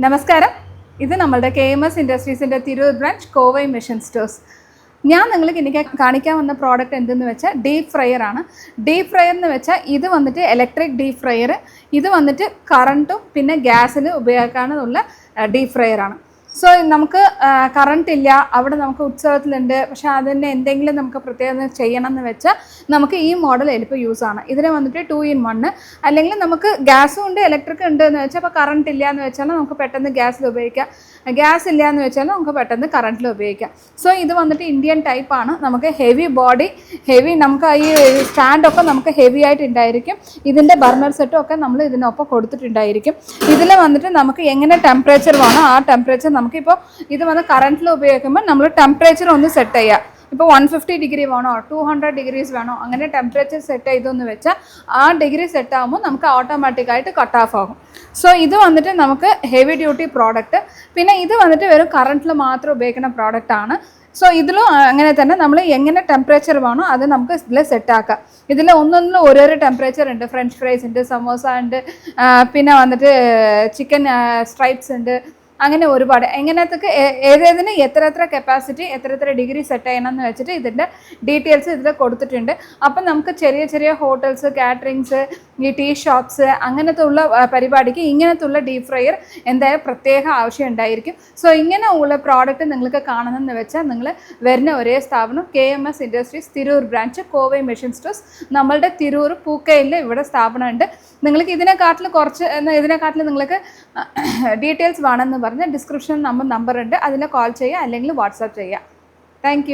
നമസ്കാരം. ഇത് നമ്മളുടെ K M S ഇൻഡസ്ട്രീസിന്റെ Tirur branch Kovai mission stores ഞാൻ നിങ്ങൾക്ക് എനിക്ക് കാണിക്കാൻ വന്ന പ്രോഡക്റ്റ് എന്തെന്ന് വെച്ചാൽ ഡീപ് ഫ്രയർ ആണ്. ഡീപ് ഫ്രയർ എന്ന് വെച്ചാൽ ഇത് വന്നിട്ട് ഇലക്ട്രിക് ഡീപ് ഫ്രയർ ഇത് വന്നിട്ട് കറണ്ടും പിന്നെ ഗ്യാസിൽ ഉപയോഗിക്കാനുള്ള ഡീപ് ഫ്രയർ ആണ്. സോ നമുക്ക് കറണ്ട് ഇല്ല. അവിടെ നമുക്ക് ഉത്സവത്തിലുണ്ട്. പക്ഷെ അതിന് എന്തെങ്കിലും നമുക്ക് പ്രത്യേകം ചെയ്യണം എന്ന് വെച്ചാൽ നമുക്ക് ഈ മോഡൽ എളുപ്പം യൂസ് ആണ്. ഇതിന് വന്നിട്ട് ടു ഇൻ വണ്ണ് അല്ലെങ്കിൽ നമുക്ക് ഗ്യാസും ഉണ്ട് ഇലക്ട്രിക് ഉണ്ട് എന്ന് വെച്ചാൽ അപ്പോൾ കറണ്ട് ഇല്ല എന്ന് വെച്ചാൽ നമുക്ക് പെട്ടെന്ന് ഗ്യാസിൽ ഉപയോഗിക്കാം. ഗ്യാസ് ഇല്ല എന്ന് വെച്ചാൽ നമുക്ക് പെട്ടെന്ന് കറണ്ടിൽ ഉപയോഗിക്കാം. സോ ഇത് വന്നിട്ട് ഇന്ത്യൻ ടൈപ്പ് ആണ്. നമുക്ക് ഹെവി ബോഡി ഹെവി നമുക്ക് ഈ സ്റ്റാൻഡൊക്കെ നമുക്ക് ഹെവി ആയിട്ട് ഉണ്ടായിരിക്കും ഇതിന്റെ ബർണർ സെറ്റും ഒക്കെ നമ്മൾ ഇതിനൊപ്പം കൊടുത്തിട്ടുണ്ടായിരിക്കും. ഇതിൽ വന്നിട്ട് നമുക്ക് എങ്ങനെ ടെമ്പറേച്ചർ വേണോ ആ ടെമ്പറേച്ചർ നമുക്കിപ്പോൾ ഇത് വന്ന് കറണ്ടിൽ ഉപയോഗിക്കുമ്പോൾ നമ്മൾ ടെമ്പറേച്ചർ ഒന്ന് സെറ്റ് ചെയ്യുക ഇപ്പോൾ വൺ ഫിഫ്റ്റി ഡിഗ്രി വേണോ? ടു ഹൺഡ്രഡ് ഡിഗ്രീസ് വേണോ? അങ്ങനെ ടെമ്പറേച്ചർ സെറ്റ് ചെയ്തെന്ന് വെച്ചാൽ ആ ഡിഗ്രി സെറ്റ് ആകുമ്പോൾ നമുക്ക് ഓട്ടോമാറ്റിക്കായിട്ട് കട്ട് ഓഫ് ആകും. സോ ഇത് വന്നിട്ട് നമുക്ക് ഹെവി ഡ്യൂട്ടി പ്രോഡക്റ്റ് പിന്നെ ഇത് വന്നിട്ട് വെറും കറണ്ടിൽ മാത്രം ഉപയോഗിക്കുന്ന പ്രോഡക്റ്റ് ആണ്. സോ ഇതിലും അങ്ങനെ തന്നെ നമ്മൾ എങ്ങനെ ടെമ്പറേച്ചർ വേണോ അത് നമുക്ക് ഇതിൽ സെറ്റ് ആക്കാം. ഇതിൽ ഒന്നൊന്നും ഓരോരോ ടെമ്പറേച്ചർ ഉണ്ട്. ഫ്രഞ്ച് ഫ്രൈസ് ഉണ്ട് സമോസ ഉണ്ട് പിന്നെ വന്നിട്ട് ചിക്കൻ സ്ട്രൈപ്സ് ഉണ്ട്. അങ്ങനെ ഒരുപാട്. എങ്ങനത്തൊക്കെ ഏതേതിന് എത്ര എത്ര കപ്പാസിറ്റി എത്ര എത്ര ഡിഗ്രി സെറ്റ് ചെയ്യണം എന്ന് വെച്ചിട്ട് ഇതിന്റെ ഡീറ്റെയിൽസ് ഇതിൽ കൊടുത്തിട്ടുണ്ട്. അപ്പം നമുക്ക് ചെറിയ ചെറിയ ഹോട്ടൽസ് കാറ്ററിങ്സ് ഈ ടീ ഷോപ്സ് അങ്ങനത്തെ ഉള്ള പരിപാടിക്ക് ഇങ്ങനത്തെ ഉള്ള ഡീപ് ഫ്രയർ എന്തായാലും പ്രത്യേക ആവശ്യം ഉണ്ടായിരിക്കും. സോ ഇങ്ങനെ ഉള്ള പ്രോഡക്റ്റ് നിങ്ങൾക്ക് കാണണമെന്ന് വെച്ചാൽ നിങ്ങൾ വരുന്ന ഒരേ സ്ഥാപനം K M S industries Tirur branch Kovai machine stores. നമ്മളുടെ തിരൂർ പൂക്കയിൽ ഇവിടെ സ്ഥാപനമുണ്ട്. നിങ്ങൾക്ക് ഇതിനെക്കാട്ടിൽ കുറച്ച് ഇതിനെക്കാട്ടിൽ നിങ്ങൾക്ക് ഡീറ്റെയിൽസ് വേണമെന്ന് പറഞ്ഞാൽ ഡിസ്ക്രിപ്ഷൻ നമ്മൾ നമ്പർ ഉണ്ട്. അതിൽ കോൾ ചെയ്യുക അല്ലെങ്കിൽ വാട്സാപ്പ് ചെയ്യുക. താങ്ക്